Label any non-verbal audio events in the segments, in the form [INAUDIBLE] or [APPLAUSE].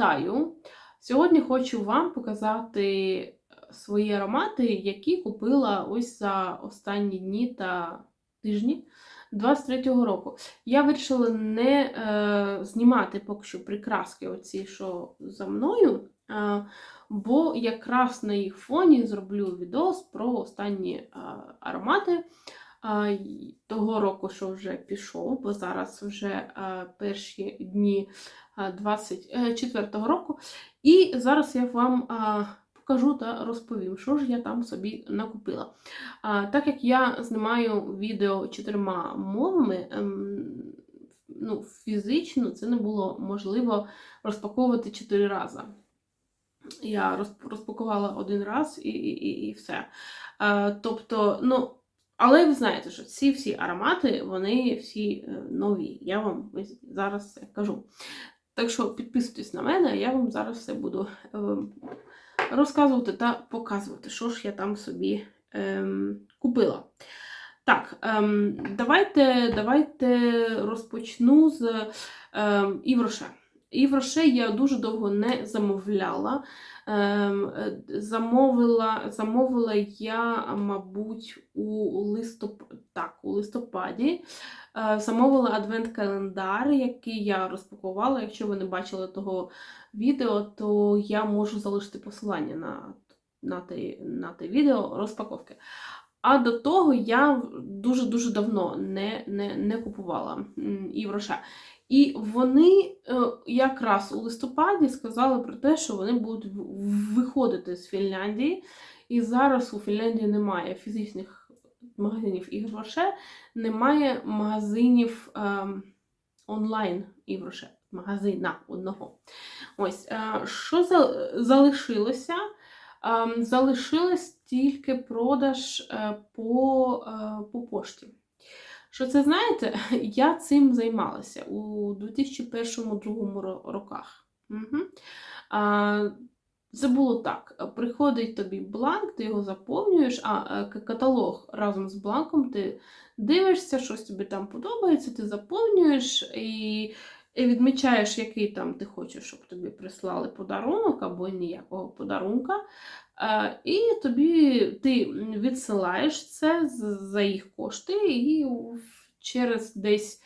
Вітаю! Сьогодні хочу вам показати свої аромати, які купила ось за останні дні та тижні 23-го року. Я вирішила не е, знімати поки що прикраски, оці, що за мною, е, бо якраз на їх фоні зроблю відос про останні е, аромати. Того року, що вже пішов, бо зараз вже е, перші дні 24-го року. І зараз я вам покажу та розповім, що ж я там собі накупила. Так як я знімаю відео чотирма мовами, ем, ну, фізично це не було можливо розпаковувати чотири рази. Я розпакувала один раз і, і, і, і все. А, тобто, ну. Але ви знаєте, що ці всі аромати, вони всі е, нові. Я вам зараз це кажу. Так що підписуйтесь на мене, я вам зараз все буду ем, розказувати та показувати, що ж я там собі ем, купила. Так, ем, давайте, давайте розпочну з ем, Івроше. Івроше я дуже довго не замовляла. Ем, е, замовила, замовила я, мабуть, у, листоп... так, у листопаді. Е, Замовила адвент-календар, який я розпакувала. Якщо ви не бачили того відео, то я можу залишити посилання на, на, те, на те відео розпаковки. А до того я дуже-дуже давно не, не, не купувала м, Івроше. І вони е, якраз у листопаді сказали про те, що вони будуть виходити з Фінляндії. І зараз у Фінляндії немає фізичних магазинів Ігроше, немає магазинів ем, онлайн Ігроше, магазина одного. Ось, е, що за, залишилося? Ем, залишилось тільки продаж е, по, е, по пошті. Що це знаєте, [LAUGHS] я цим займалася у 2001-2002 роках. Угу. А, це було так: приходить тобі бланк, ти його заповнюєш, а е, каталог разом з бланком ти дивишся, щось тобі там подобається, ти заповнюєш і, і відмічаєш, який там ти хочеш, щоб тобі прислали подарунок або ніякого подарунка. Е, І тобі ти відсилаєш це за їх кошти, і через десь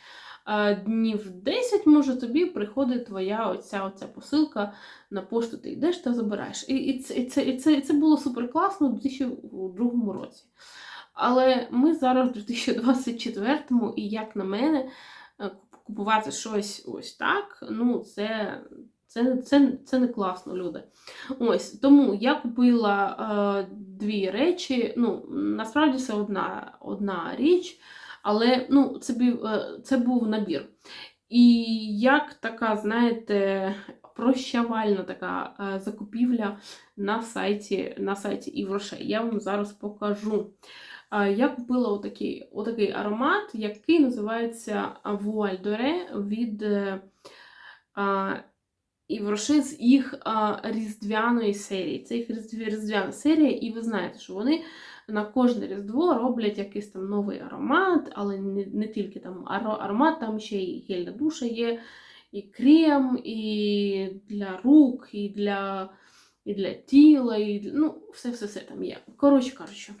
е, днів 10, може, тобі приходить твоя оця, оця посилка на пошту, ти йдеш та забираєш. І, і, це, і, це, і, це, і це було супер класно у 2002 році. Але ми зараз в 2024-му, і як на мене, е, купувати щось ось так, ну, це. Це, це, це не класно, люди. Ось тому я купила е, дві речі. Ну, насправді це одна, одна річ, але ну, це, бів, е, це був набір. І як така, знаєте, прощавальна така е, закупівля на сайті, на сайті Івроше. Я вам зараз покажу. Е, Я купила отакий, отакий аромат, який називається Dore від е, е, Івроше з їх а, різдвяної серії. Це їх різдвяна серія, і ви знаєте, що вони на кожне різдво роблять якийсь там новий аромат, але не, не тільки там аромат, там ще і гель для душа є, і крем, і для рук, і для, і для тіла, і ну, все-все-все там є. Коротше кажучи,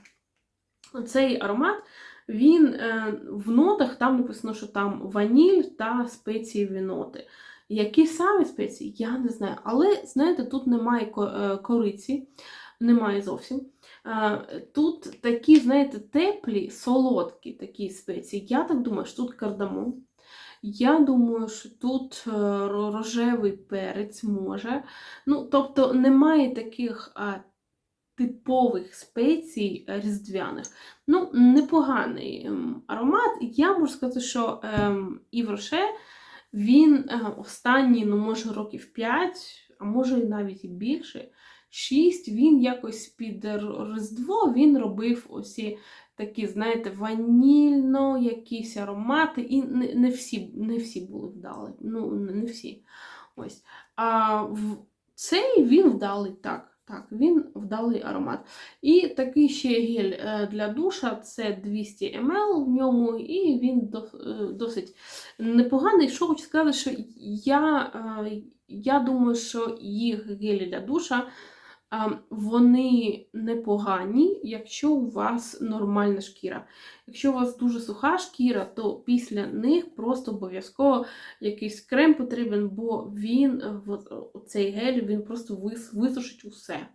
цей аромат. Він е, в нотах там написано, що там ваніль та спецієві ноти. Які саме спеції, я не знаю. Але, знаєте, тут немає е, кориці, немає зовсім. Е, Тут такі, знаєте, теплі, солодкі такі спеції. Я так думаю, що тут кардамон. Я думаю, що тут е, рожевий перець може. Ну, тобто немає таких а, типових спецій різдвяних. Ну, непоганий аромат. Я можу сказати, що ем, Івроше він е, останні, ну, може, років 5, а може і навіть і більше, 6, він якось під Різдво він робив осі такі, знаєте, ванільно, якісь аромати, і не, всі, не всі були вдалі. Ну, не всі. Ось. А в цей він вдалий, так. Так, він вдалий аромат. І такий ще гель е, для душа це 200 мл в ньому, і він е, досить непоганий. Що хочу сказати, що я, е, я думаю, що їх гелі для душа вони непогані, якщо у вас нормальна шкіра. Якщо у вас дуже суха шкіра, то після них просто обов'язково якийсь крем потрібен, бо він, е, цей гель, він просто висушить усе.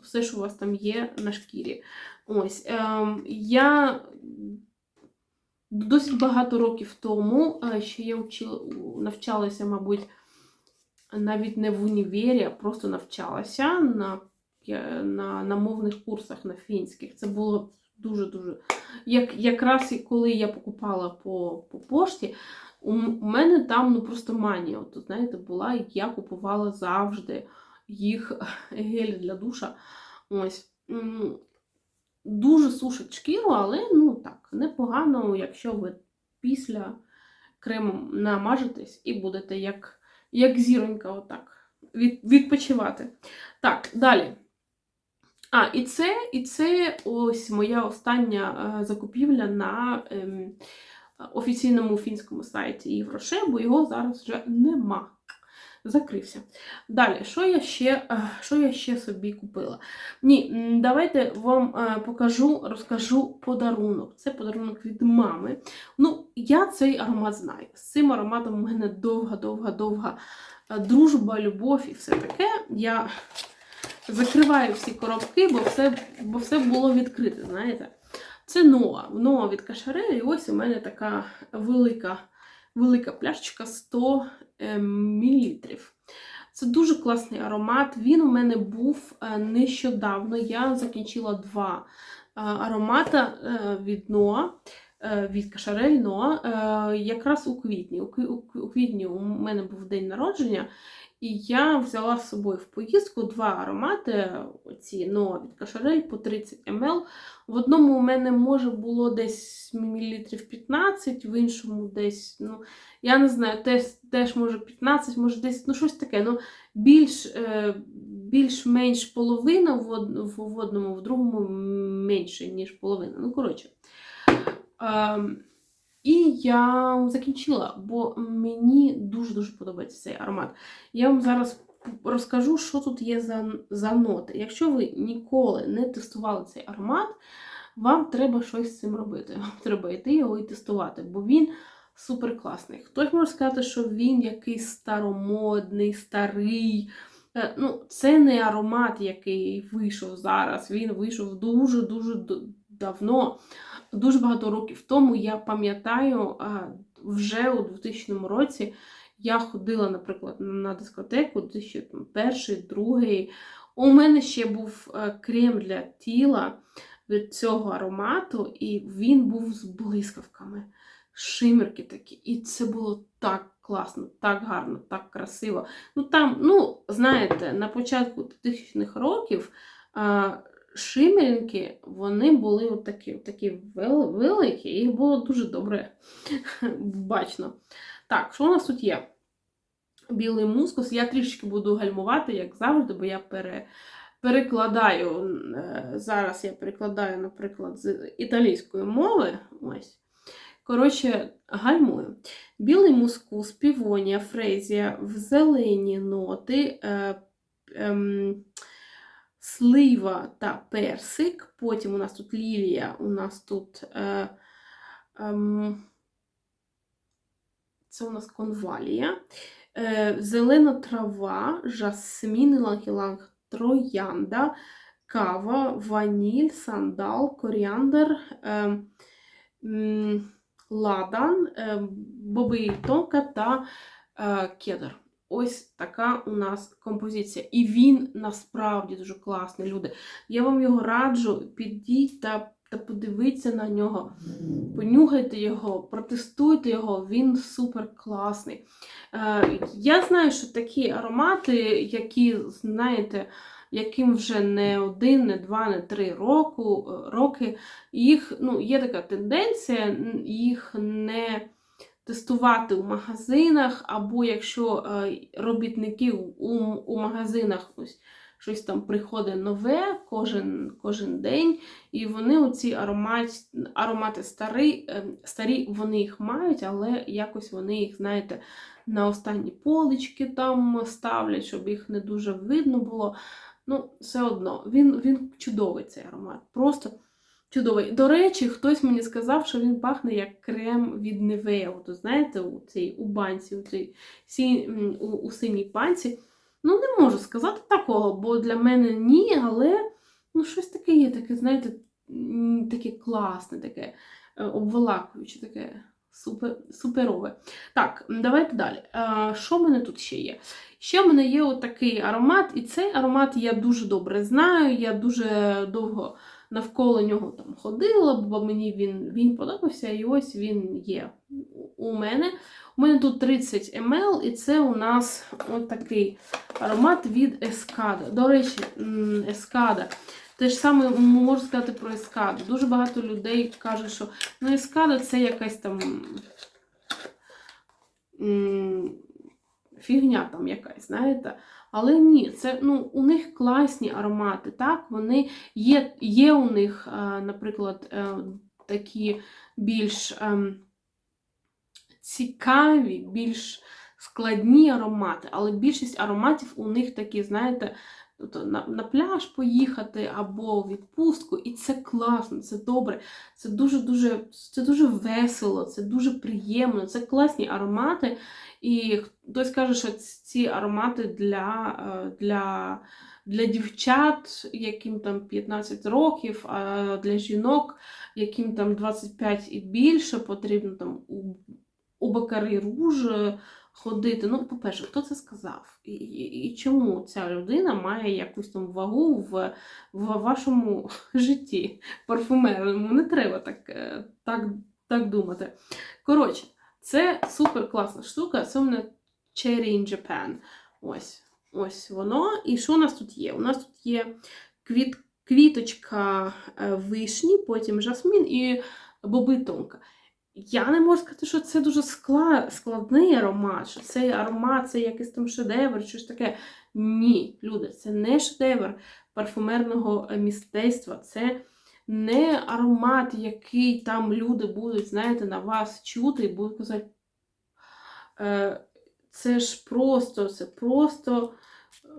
Все, що у вас там є на шкірі. Ось, ем, я досить багато років тому, е, ще я вчила, навчалася, мабуть, навіть не в універі, а просто навчалася на, на, на мовних курсах на фінських. Це було дуже-дуже. Як, якраз коли я покупала по, по пошті, у, мене там ну, просто манія. От, знаєте, була, я купувала завжди їх [LAUGHS] гель для душа. Ось. Дуже сушить шкіру, але ну так, непогано, якщо ви після крему намажетесь і будете як, як зіронька, отак, від, відпочивати. Так, далі. А, і це, і це ось моя остання е, закупівля на ем, офіційному фінському сайті Євроше, бо його зараз вже нема. Закрився. Далі, що я ще, е, що я ще собі купила? Ні, давайте вам е, покажу, розкажу подарунок. Це подарунок від мами. Ну, я цей аромат знаю. З цим ароматом у мене довга-довга-довга дружба, любов і все таке. Я закриваю всі коробки, бо все, бо все було відкрите, знаєте. Це Ноа. Ноа від Кашаре, і ось у мене така велика, велика пляшечка 100 мл. Це дуже класний аромат. Він у мене був е, нещодавно. Я закінчила два е, аромата е, від Ноа. е, Від Кашарель Ноа, е, якраз у квітні. У кві- у кві- у квітні у мене був день народження, і я взяла з собою в поїздку два аромати: оці Ноа від Кашарель по 30 мл. В одному у мене може було десь мілілітрів 15, в іншому десь, ну, я не знаю, теж, теж може 15, може десь, ну щось таке. Ну, більш, е, більш-менш половина в, одному, в другому менше, ніж половина. Ну, коротше. І я закінчила, бо мені дуже-дуже подобається цей аромат. Я вам зараз розкажу, що тут є за, за ноти. Якщо ви ніколи не тестували цей аромат, вам треба щось з цим робити. [LAUGHS] Вам треба йти його і тестувати, бо він супер класний. Хтось може сказати, що він якийсь старомодний, старий. Е, Ну, це не аромат, який вийшов зараз. Він вийшов дуже-дуже д- дуже багато років тому. Я пам'ятаю, вже у 2000 році я ходила, наприклад, на дискотеку 2001, 2002. У мене ще був е, крем для тіла від цього аромату, і він був з блискавками, шимерки такі. І це було так класно, так гарно, так красиво. Ну там, ну, знаєте, на початку 2000-х років а, шимеринки, вони були такі, такі вел- великі, їх було дуже добре [LAUGHS] бачно. Так, що у нас тут є? Білий мускус. Я трішки буду гальмувати, як завжди, бо я пере, перекладаю. е, Зараз я перекладаю, наприклад, з італійської мови. Ось. Коротше, гальмую. Білий мускус, півонія, фрезія, в зелені ноти, е, ем, слива та персик. Потім у нас тут лілія, у нас тут. Е, ем, це у нас конвалія, е, зелена трава, жасмін, іланг-іланг, троянда, кава, ваніль, сандал, коріандр, е, ладан, е, бобовий та е, кедр. Ось така у нас композиція. І він насправді дуже класний, люди. Я вам його раджу, підіть та, та подивіться на нього. Понюхайте його, протестуйте його, він супер класний. Е, я знаю, що такі аромати, які, знаєте, яким вже не один, не два, не три року, е, роки, їх ну, є така тенденція їх не тестувати у магазинах, або якщо е, робітники у, у магазинах ось щось там приходить нове кожен, кожен день. І вони оці аромат, аромати старі, е, старі, вони їх мають, але якось вони їх, знаєте, на останні полички там ставлять, щоб їх не дуже видно було. Ну, все одно, він, він чудовий цей аромат. Просто чудовий. До речі, хтось мені сказав, що він пахне як крем від Nivea. От, знаєте, у цій у банці, у цій сі, у, у синій банці. Ну, не можу сказати такого, бо для мене ні, але ну, щось таке є, таке, знаєте, таке класне, таке е, обволакуюче, таке супер, суперове. Так, давайте далі. Е, Що в мене тут ще є? Ще в мене є отакий аромат, і цей аромат я дуже добре знаю. Я дуже довго навколо нього там ходила, бо мені він, він подобався, і ось він є у мене. У мене тут 30 ml, і це у нас отакий аромат від Ескада. До речі, Ескада. Те ж саме можу сказати про Ескаду. Дуже багато людей кажуть, що ну, Ескада це якась там фігня там якась, знаєте. Але ні, це ну, у них класні аромати. так, вони Є є у них, е, наприклад, е, такі більш ем, цікаві, більш складні аромати, але більшість ароматів у них такі, знаєте, тобто на, на пляж поїхати або в відпустку, і це класно, це добре, це дуже-дуже це дуже весело, це дуже приємно, це класні аромати. І хтось каже, що ці аромати для, е, для, для дівчат, яким там 15 років, а для жінок, яким там 25 і більше, потрібно там у, у Бакари Руж ходити. Ну, по-перше, хто це сказав? І, і, і чому ця людина має якусь там вагу в, в вашому [LAUGHS] житті парфумерному? Не треба так, е, так, так думати. Коротше. Це супер класна штука, це у мене Cherry in Japan. Ось ось воно. І що у нас тут є? У нас тут є квіт, квіточка е, вишні, потім жасмін і боби тонка. Я не можу сказати, що це дуже склад, складний аромат, що цей аромат це якийсь там шедевр, щось таке. Ні, люди, це не шедевр парфумерного містецтва. Це не аромат, який там люди будуть, знаєте, на вас чути і будуть казати. «Е, це ж просто, це просто,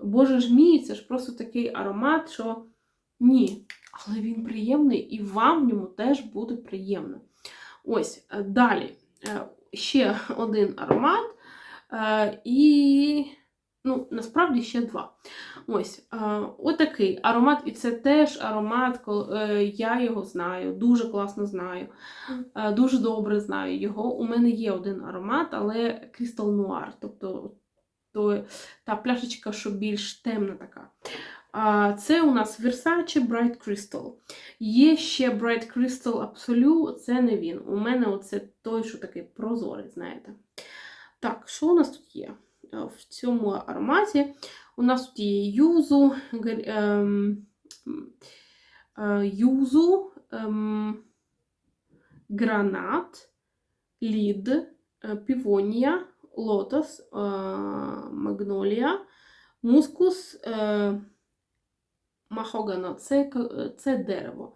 боже ж мій, це ж просто такий аромат, що ні. Але він приємний і вам в ньому теж буде приємно. Ось, е, далі е, ще [LAUGHS] один аромат. І Ну, насправді ще два. Ось отакий аромат, і це теж аромат, е, я його знаю, дуже класно знаю, е, дуже добре знаю його. У мене є один аромат, але Crystal Noir, тобто то, та пляшечка, що більш темна така. Це у нас Versace Bright Crystal. Є ще Bright Crystal Absolute, це не він. У мене оце той, що такий прозорий, знаєте. Так, що у нас тут є? Е, в цьому ароматі. У нас тут є юзу, ем, е, юзу, ем, гранат, лід, е, півонія, лотос, магнолія, мускус, махогано це, це дерево.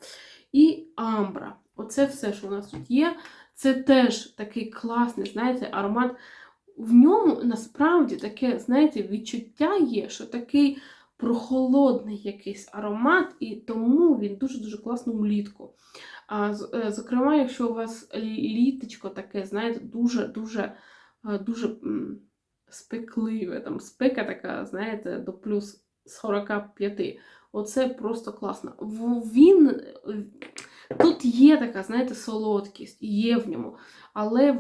І амбра. Оце все, що у нас тут є. Це теж такий класний, знаєте, аромат в ньому насправді таке, знаєте, відчуття є, що такий прохолодний якийсь аромат, і тому він дуже-дуже класно влітку. А, е, Зокрема, якщо у вас літочко таке, знаєте, дуже-дуже е, дуже спекливе, там спека така, знаєте, до плюс 45. Оце просто класно. Він Тут є така, знаєте, солодкість, є в ньому, але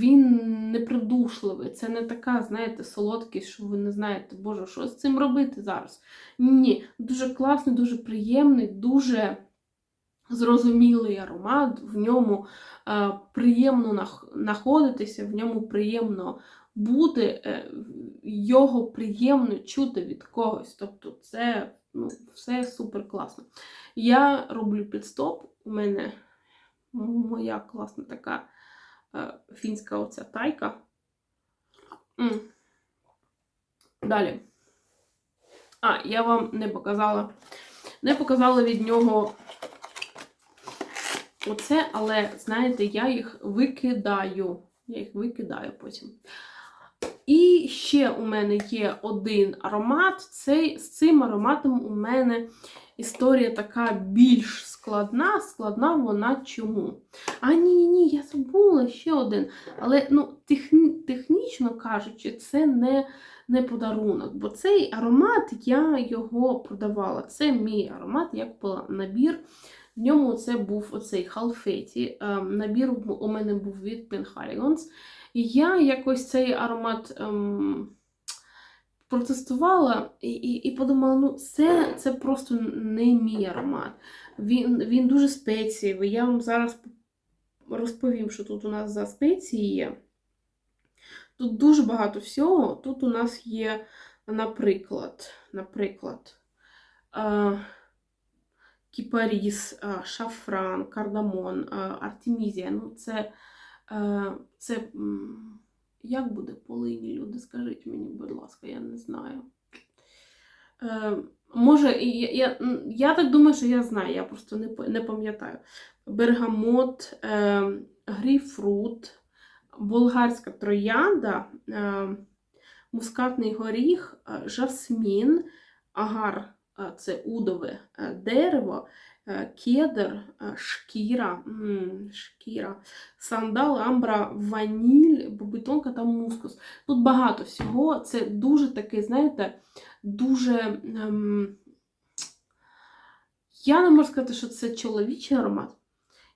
він не придушливий. Це не така, знаєте, солодкість, що ви не знаєте, Боже, що з цим робити зараз? Ні, дуже класний, дуже приємний, дуже зрозумілий аромат, в ньому е, приємно знаходитися, в ньому приємно бути, е, його приємно чути від когось. Тобто це ну, все супер класно. Я роблю підстоп у мене моя класна така е, фінська оця тайка. М. Далі. А, я вам не показала. Не показала від нього оце, але, знаєте, я їх викидаю. Я їх викидаю потім. І ще у мене є один аромат. Цей, з цим ароматом у мене історія така більш складна. Складна вона чому? А ні, ні, ні, я забула ще один. Але ну, техні, технічно кажучи, це не, не подарунок. Бо цей аромат я його продавала. Це мій аромат, я купила набір. В ньому це був оцей халфеті. Ем, Набір у мене був від Penhaligon's. І я якось цей аромат ем, протестувала і, і, і подумала, ну це, це просто не мій аромат. Він, він дуже спецієвий. Я вам зараз розповім, що тут у нас за спеції є. Тут дуже багато всього. Тут у нас є, наприклад, наприклад, е, кіпаріс, е, шафран, кардамон, е, артемізія. Ну, це, це як буде полині, люди? Скажіть мені, будь ласка, я не знаю. Е, може, я, я, я так думаю, що я знаю, я просто не, не пам'ятаю. Бергамот, е, грейпфрут, болгарська троянда, е, мускатний горіх, е, жасмін, агар е, це удове е, дерево, е, кедр, е, шкіра, шкіра, сандал, амбра, ваніль, бобитонка та мускус. Тут багато всього. Це дуже такий, знаєте, дуже. Ем, я не можу сказати, що це чоловічий аромат.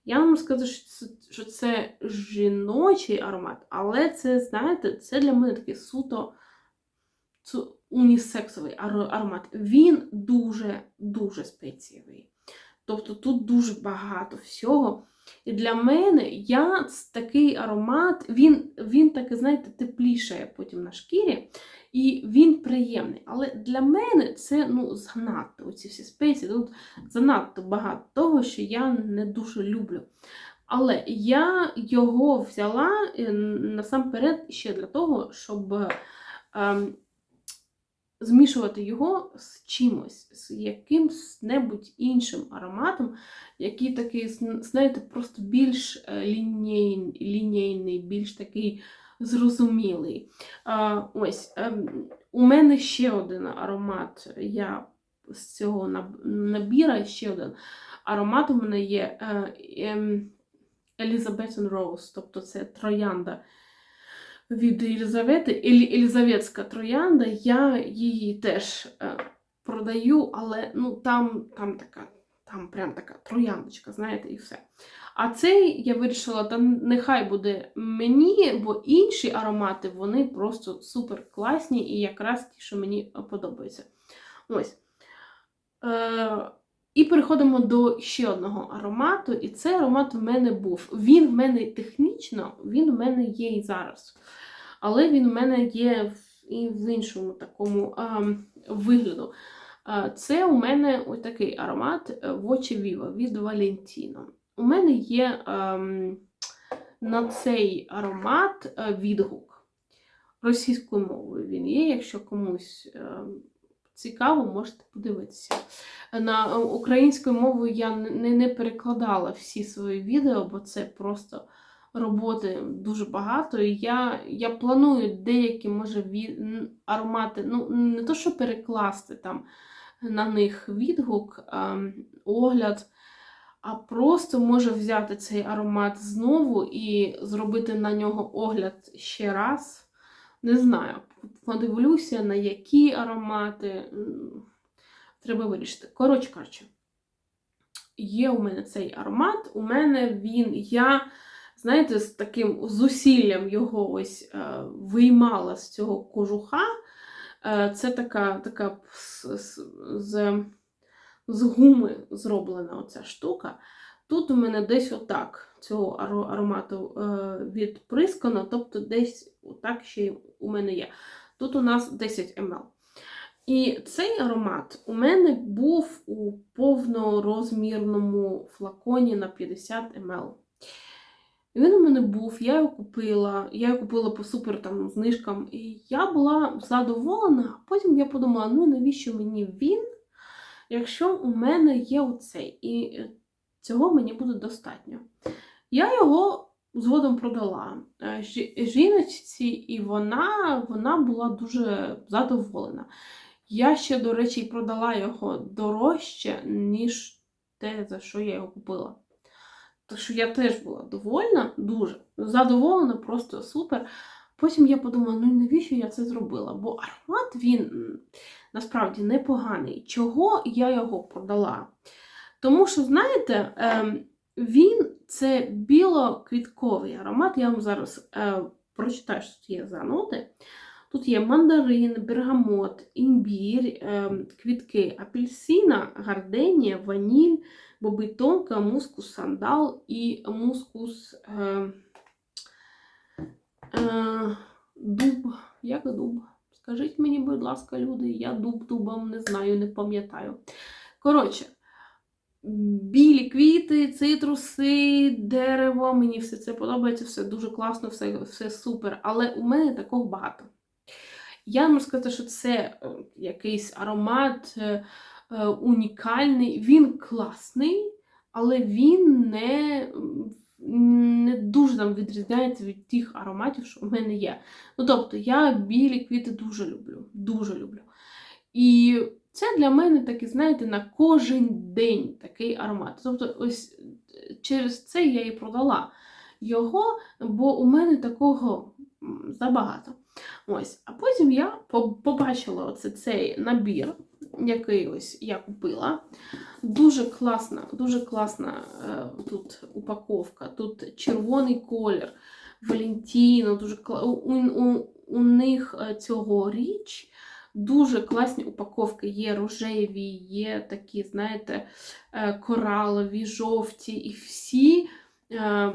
Я не можу сказати, що це, що це жіночий аромат, але це, знаєте, це для мене такий суто унісексовий аромат. Він дуже-дуже спецієвий. Тобто тут дуже багато всього. І для мене я такий аромат, він, він такий, знаєте, теплішає потім на шкірі, і він приємний. Але для мене це ну, занадто оці всі спеції. Тут занадто багато того, що я не дуже люблю. Але я його взяла е, насамперед ще для того, щоб ем, змішувати його з чимось, з якимсь небудь іншим ароматом, який такий, знаєте, просто більш е, лінійний, лінійний більш такий зрозумілий. Ось, ем, у мене ще один аромат. Я з цього набіра ще один аромат у мене є е, ем, Rose, тобто це троянда від Єлизавети. Елі, Елізаветська троянда. Я її теж е, продаю, але ну, там, там така. Там прям така трояндочка, знаєте, і все. А цей я вирішила, та нехай буде мені, бо інші аромати вони просто супер класні і якраз ті, що мені подобаються. Ось. Е, і переходимо до ще одного аромату. І цей аромат в мене був. Він в мене технічно, він в мене є і зараз. Але він в мене є і в іншому такому е, вигляду. Е, Це у мене ось такий аромат е, Voce Viva від Valentino. У мене є ем, на цей аромат е, відгук. Російською мовою він є, якщо комусь ем, цікаво, можете подивитися. На українською мовою я не, не перекладала всі свої відео, бо це просто роботи дуже багато. І я, я планую деякі, може, від, аромати, ну, не то, що перекласти там на них відгук, а, огляд, а просто може взяти цей аромат знову і зробити на нього огляд ще раз. Не знаю, подивлюся, на які аромати. Треба вирішити. Коротше кажучи, є у мене цей аромат, у мене він, я, знаєте, з таким зусиллям його ось е, виймала з цього кожуха. Е, це така, така з, з, з, гуми зроблена оця штука. Тут у мене десь отак цього аро- аромату е, відприскано, тобто десь отак ще у мене є. Тут у нас 10 мл. І цей аромат у мене був у повнорозмірному флаконі на 50 мл. Він у мене був, я його купила, я його купила по супер там знижкам, і я була задоволена, а потім я подумала, ну навіщо мені він, якщо у мене є оцей, і е, цього мені буде достатньо. Я його згодом продала е, жіночці, і вона, вона була дуже задоволена. Я ще, до речі, продала його дорожче, ніж те, за що я його купила. Так що я теж була довольна, дуже задоволена, просто супер. Потім я подумала, ну навіщо я це зробила? Бо аромат він насправді непоганий. Чого я його продала? Тому що, знаєте, ем, він це білоквітковий аромат. Я вам зараз е, прочитаю, що тут є за ноти. Тут є мандарин, бергамот, імбір, ем, квітки апельсина, гарденія, ваніль, боби тонка, мускус сандал і мускус е, е, дуб. Як дуб? Скажіть мені, будь ласка, люди, я дуб дубом не знаю, не пам'ятаю. Коротше, білі квіти, цитруси, дерево. Мені все це подобається, все дуже класно, все, все супер. Але у мене такого багато. Я можу сказати, що це е, якийсь аромат е, е, унікальний, він класний, але він не, не дуже там відрізняється від тих ароматів, що в мене є. Ну, тобто, я білі квіти дуже люблю, дуже люблю. І це для мене такий, знаєте, на кожен день такий аромат. Тобто, ось через це я і продала його, бо у мене такого забагато. Ось. А потім я побачила оце цей набір, який ось я купила. Дуже класна, дуже класна е, тут упаковка. Тут червоний колір, Валентіно, дуже кла... у, у, у них е, цьогоріч дуже класні упаковки. Є рожеві, є такі, знаєте, е, коралові, жовті, і всі. е,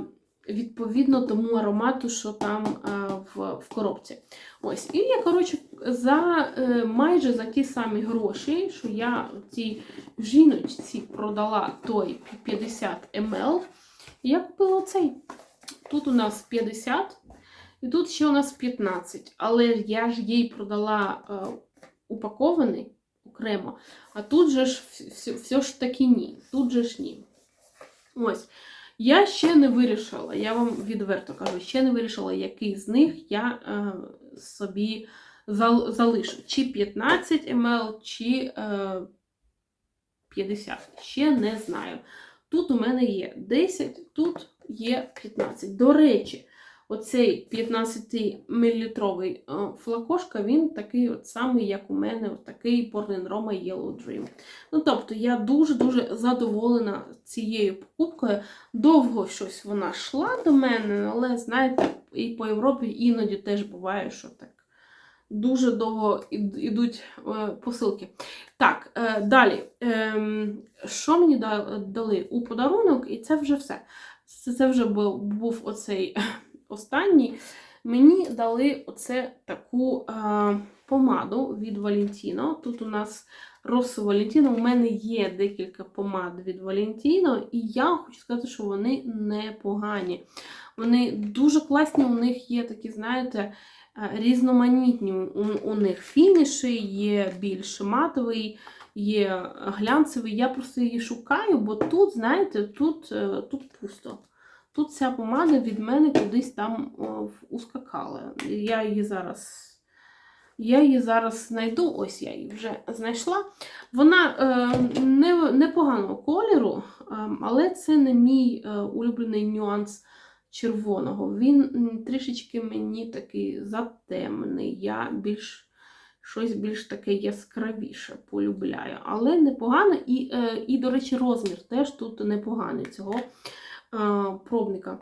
Відповідно тому аромату, що там е, в, в коробці. Ось. І я, коротше, за майже за ті самі гроші, що я цій жіночці продала той 50 мл, я купила цей. Тут у нас 50, і тут ще у нас 15. Але я ж їй продала упакований окремо, а тут же ж все, ж таки ні. Тут же ж ні. Ось. Я ще не вирішила, я вам відверто кажу, ще не вирішила, який з них я е, собі зал- залишу. Чи 15 мл, чи е, 50. Ще не знаю. Тут у мене є 10, тут є 15. До речі, оцей 15-мл флакошка, він такий от самий, як у мене, от такий Portland Roma Yellow Dream. Ну, тобто, я дуже-дуже задоволена цією покупкою. Довго щось вона йшла до мене, але знаєте, і по Європі іноді теж буває, що так. Дуже довго ідуть е, посилки. Так, е, далі. Ем, що мені дали у подарунок, і це вже все. Це, вже був оцей останній. Мені дали оце таку е, помаду від Valentino. Тут у нас Росо Валентіно. У мене є декілька помад від Валентіно, і я хочу сказати, що вони непогані. Вони дуже класні, у них є такі, знаєте, е, різноманітні у, у них фініші, є більш матовий, є глянцевий. Я просто її шукаю, бо тут, знаєте, тут, е, тут пусто. Тут ця помада від мене кудись там ускакала. Я її зараз. Я її зараз знайду, ось я її вже знайшла. Вона е, не, непоганого кольору, е, але це не мій е, улюблений нюанс червоного. Він трішечки мені такий затемний. Я більш щось більш таке яскравіше полюбляю. Але непогано. І, е, і до речі, розмір теж тут непоганий цього пробника.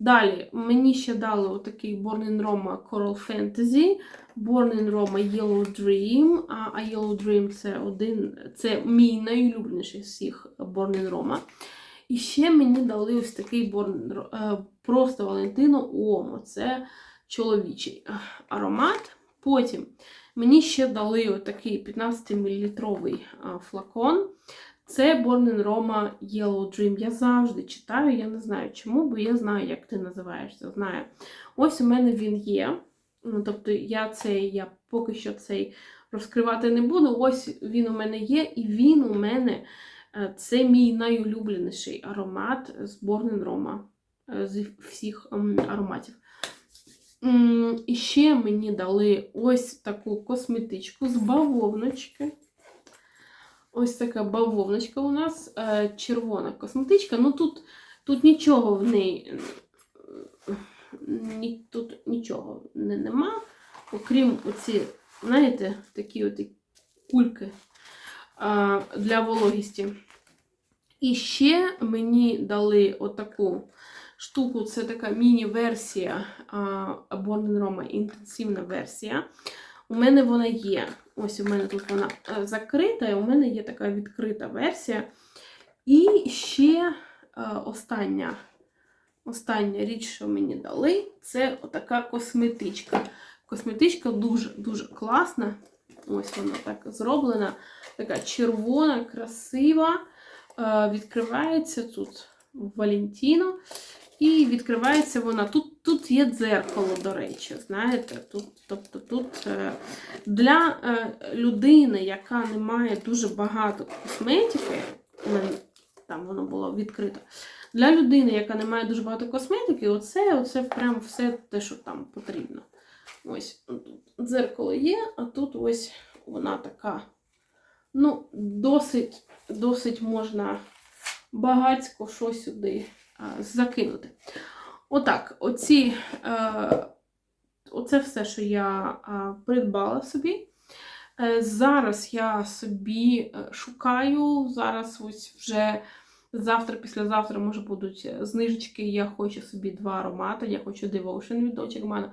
Далі мені ще дали отакий Born in Roma Coral Fantasy, Born in Roma Yellow Dream. А Yellow Dream це один, це мій найулюбленіший з всіх Born in Roma. І ще мені дали ось такий Born, е, просто Валентино Омо. Це чоловічий е, аромат. Потім мені ще дали отакий 15-мл флакон. Це Born in Roma Yellow Dream. Я завжди читаю, я не знаю чому, бо я знаю, як ти називаєшся. Знаю. Ось у мене він є. Ну, тобто я цей, я поки що цей розкривати не буду. Ось він у мене є, і він у мене е, це мій найулюбленіший аромат з Roma, е, з всіх ароматів. І ще мені дали ось таку косметичку з бавовночки. Ось така бавовночка у нас, е, червона косметичка. Ну тут, тут нічого в неї. Ні, тут нічого не, нема, окрім оці, знаєте, такі от кульки а, для вологісті. І ще мені дали отаку штуку, це така міні-версія Born in Roma, інтенсивна версія. У мене вона є. Ось у мене тут вона е, закрита, і у мене є така відкрита версія. І ще е, остання, остання річ, що мені дали, це отака косметичка. Косметичка дуже-дуже класна. Ось вона так зроблена. Така червона, красива. Е, Відкривається тут Валентіно. І відкривається вона. Тут тут є дзеркало, до речі, знаєте. Тут, Тобто тут е, для е, людини, яка не має дуже багато косметики, там воно було відкрито. Для людини, яка не має дуже багато косметики, оце, оце прям все те, що там потрібно. Ось дзеркало є, а тут ось вона така. Ну, досить, досить можна багацько що сюди закинути. Отак, оці, е, оце все, що я придбала собі. Е, зараз я собі е, шукаю, зараз ось вже завтра, післязавтра, може, будуть знижечки. Я хочу собі два аромати. Я хочу Devotion від Dolce Gabbana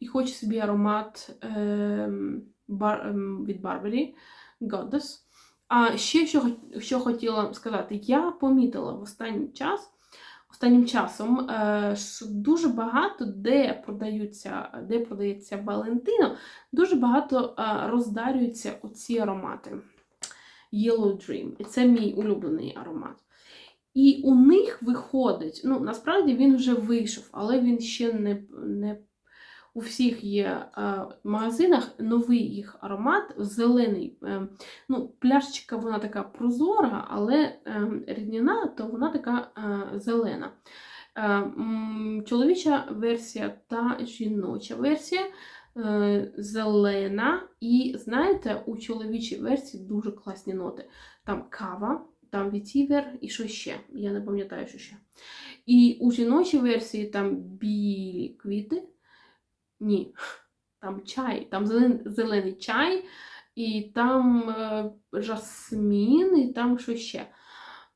і хочу собі аромат е, бар, е, від Burberry Goddess. А ще що, що хотіла сказати, я помітила в останній час, останнім часом, е, що дуже багато де продаються, де продається Валентино, дуже багато е, роздарюються оці аромати. Yellow Dream. І це мій улюблений аромат. І у них виходить, ну, насправді він вже вийшов, але він ще не, не у всіх є е, магазинах новий їх аромат, зелений. Е, ну, Пляшечка вона така прозора, але е, рідніна, то вона така зелена. Чоловіча версія та жіноча версія. Зелена, і знаєте, у чоловічій версії дуже класні ноти. Там кава, там вітівер і що ще. Я не пам'ятаю, що ще. І у жіночій версії там білі квіти. Ні, там чай, там зелений чай, і там е, жасмін, і там що ще.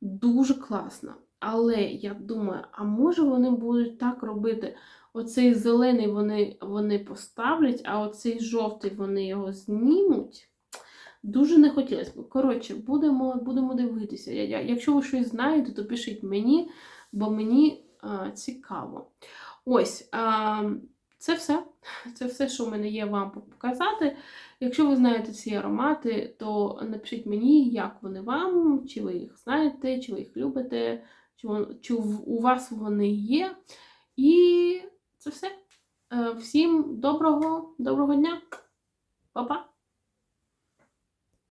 Дуже класно. Але я думаю, а може вони будуть так робити? Оцей зелений вони, вони поставлять, а оцей жовтий вони його знімуть. Дуже не хотілося б. Коротше, будемо будемо дивитися. Я, я, якщо ви щось знаєте, то пишіть мені, бо мені а, цікаво. Ось, а, це все. Це все, що в мене є вам показати. Якщо ви знаєте ці аромати, то напишіть мені, як вони вам, чи ви їх знаєте, чи ви їх любите, чи, у вас вони є. І це все. Е, Всім доброго, доброго дня. Па-па!